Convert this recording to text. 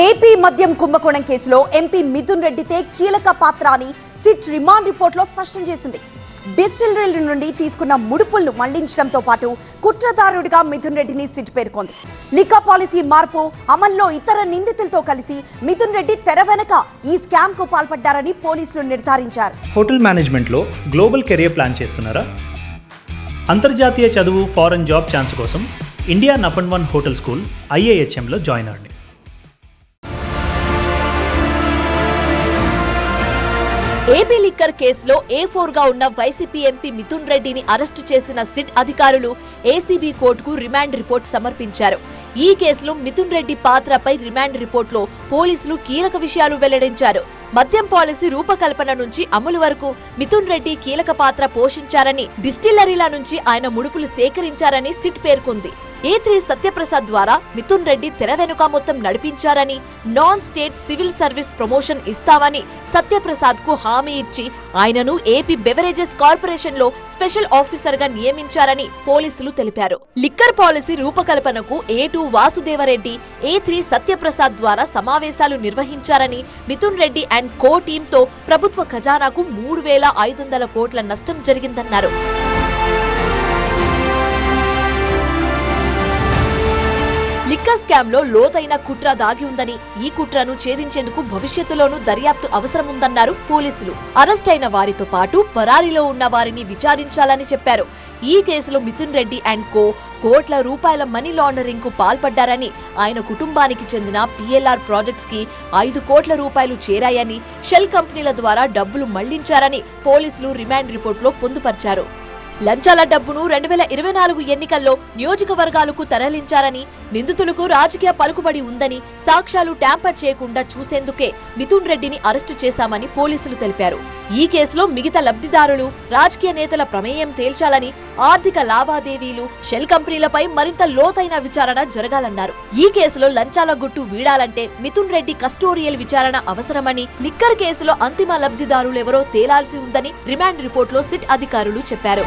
AP మద్యం కుంభకోణం కేసులో ఎంపీ మిథున్ రెడ్డితే కీలక పాత్ర అని సిట్ రిమాండ్ రిపోర్ట్లో స్పష్టం చేసింది. డిస్టిలరీల నుండి తీసుకున్న ముడుపులను మళ్ళించడంతో పాటు కుట్రదారుడిగా మిథున్ రెడ్డిని సిట్ పేర్కొంది. లికా పాలసీ మార్పు అమల్లో ఇతర నిందితులతో కలిసి మిథున్ రెడ్డి తెర వెనక ఈ స్కామ్కు పాల్పడ్డారని పోలీసులు నిర్ధారించారు. హోటల్ మేనేజ్మెంట్లో గ్లోబల్ కెరియర్ ప్లాన్ చేస్తున్నారా? అంతర్జాతీయ చదువు ఫారెన్ జాబ్ ఛాన్స్ కోసం ఇండియా నపన్ వన్ హోటల్ స్కూల్ ఐఏహెచ్ఎంలో జాయిన్ అవ్వండి. ఏపీ లిక్కర్ కేసులో ఏ ఫోర్గా ఉన్న వైసీపీ ఎంపీ మిథున్ రెడ్డిని అరెస్టు చేసిన సిట్ అధికారులు ఏసీబీ కోర్టుకు రిమాండ్ రిపోర్ట్ సమర్పించారు. ఈ కేసులో మిథున్ రెడ్డి పాత్రపై రిమాండ్ రిపోర్టులో పోలీసులు కీలక విషయాలు వెల్లడించారు. మద్యం పాలసీ రూపకల్పన నుంచి అమలు వరకు మిథున్ రెడ్డి కీలక పాత్ర పోషించారని డిస్టిల్లరీల నుంచి ఆయన ముడుపులు సేకరించారని సిట్ పేర్కొంది. ఏ త్రీ సత్యప్రసాద్ ద్వారా మిథున్ రెడ్డి తెర వెనుక మొత్తం నడిపించారని non state civil service promotion ఇస్తామని సత్యప్రసాద్కు హామీ ఇచ్చి ఆయనను ఏపీ బెవరేజెస్ కార్పొరేషన్లో స్పెషల్ ఆఫీసర్గా నియమించారని పోలీసులు తెలిపారు. లిక్కర్ పాలసీ రూపకల్పనకు A two Vasudeva Reddy A three Satyaprasad ద్వారా సమావేశాలు నిర్వహించారని మిథున్ రెడ్డి అండ్ కో టీమ్తో ప్రభుత్వ ఖజానాకు మూడు వేల ఐదు వందల కోట్ల నష్టం జరిగిందన్నారు. లిక్కర్లో లోతైన కుట్ర దాగి ఉందని ఈ కుట్రను ఛేదించేందుకు భవిష్యత్తులోనూ దర్యాప్తు అవసరముందన్నారు పోలీసులు. అరెస్ట్ అయిన వారితో పాటు పరారీలో ఉన్న వారిని విచారించాలని చెప్పారు. ఈ కేసులో మిథున్ రెడ్డి అండ్ కో కోట్ల రూపాయల మనీ లాండరింగ్కు పాల్పడ్డారని ఆయన కుటుంబానికి చెందిన పిఎల్ఆర్ ప్రాజెక్ట్స్కి ఐదు కోట్ల రూపాయలు చేరాయని షెల్ కంపెనీల ద్వారా డబ్బులు మళ్ళించారని పోలీసులు రిమాండ్ రిపోర్టులో పొందుపరిచారు. లంచాల డబ్బును రెండు వేల ఇరవై నాలుగు ఎన్నికల్లో నియోజకవర్గాలకు తరలించారని నిందితులకు రాజకీయ పలుకుబడి ఉందని సాక్ష్యాలు ట్యాంపర్ చేయకుండా చూసేందుకే మిథున్ రెడ్డిని అరెస్టు చేశామని పోలీసులు తెలిపారు. ఈ కేసులో మిగతా లబ్ధిదారులు రాజకీయ నేతల ప్రమేయం తేల్చాలని ఆర్థిక లావాదేవీలు షెల్ కంపెనీలపై మరింత లోతైన విచారణ జరగాలన్నారు. ఈ కేసులో లంచాల గుట్టు వీడాలంటే మిథున్ రెడ్డి కస్టోరియల్ విచారణ అవసరమని లిక్కర్ కేసులో అంతిమ లబ్ధిదారులెవరో తేలాల్సి ఉందని రిమాండ్ రిపోర్టులో సిట్ అధికారులు చెప్పారు.